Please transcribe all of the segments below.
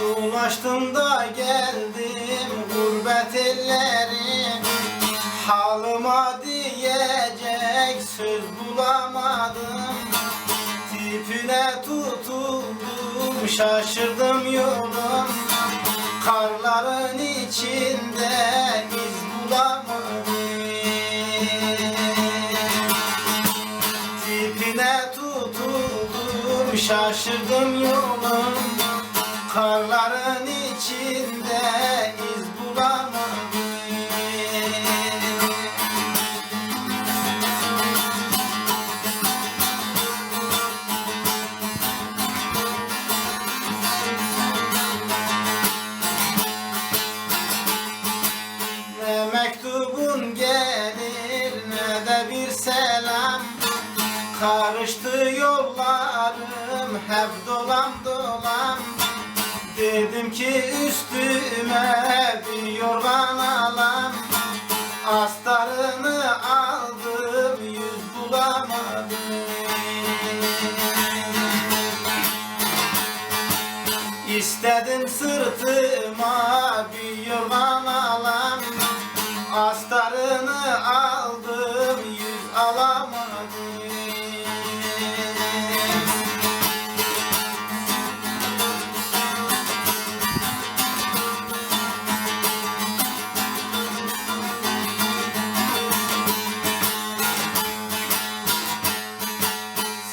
Dolaştım da geldim gurbet elleri diyecek söz bulamadım. Tipine tutuldum şaşırdım yolum Karların içinde iz bulamadım. Tipine tutuldum şaşırdım yolum Karların içinde mektubun gelir ne de bir selam. Karıştı yollarım hep dolam dolam. Dedim ki üstüme bir yorgan alam. Astarını aldım yüz bulamadım. İstedim sırtıma bir yorgan alam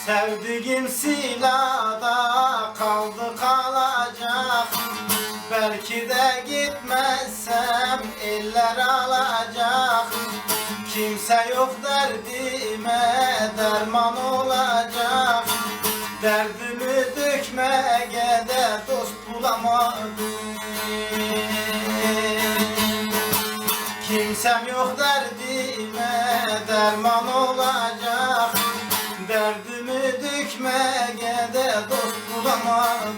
Sevdiğim silahda kaldı kalacak. Belki de gitmezsem eller alacak. Kimse yok derdime derman olacak. Derdimi dökmeye de dost bulamadım. Kimsem yok derdime derman olacak dost bulamadım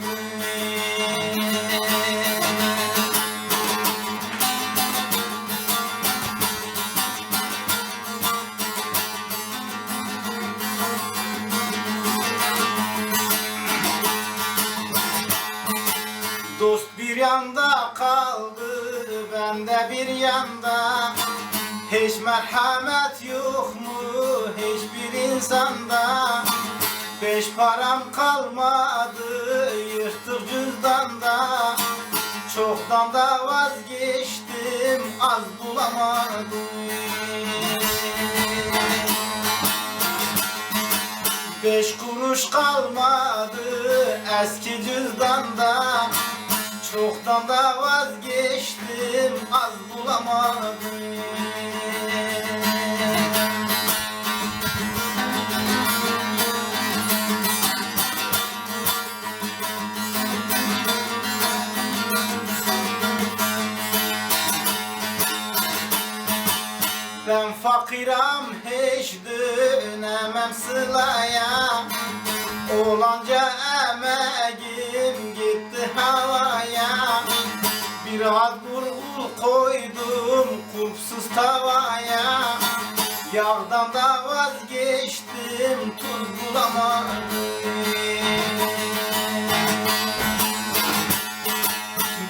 Dost bir yanda kaldı, ben de bir yanda. Hiç merhamet yok mu hiçbir insanda Beş param kalmadı yırtık cüzdanda. Çoktan da vazgeçtim az bulamadım. Beş kuruş kalmadı eski cüzdanda. Çoktan da vazgeçtim az bulamadım Ben fakiram hiç dönemem sılaya Olanca emeğim gitti havaya. Biraz bulgur koydum kulpsuz tavaya. Yağdan da vazgeçtim tuz bulamadım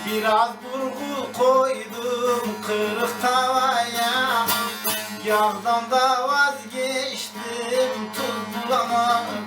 Biraz burgu koydum kırık tavaya Sevdadan da vazgeçtim tutulamadım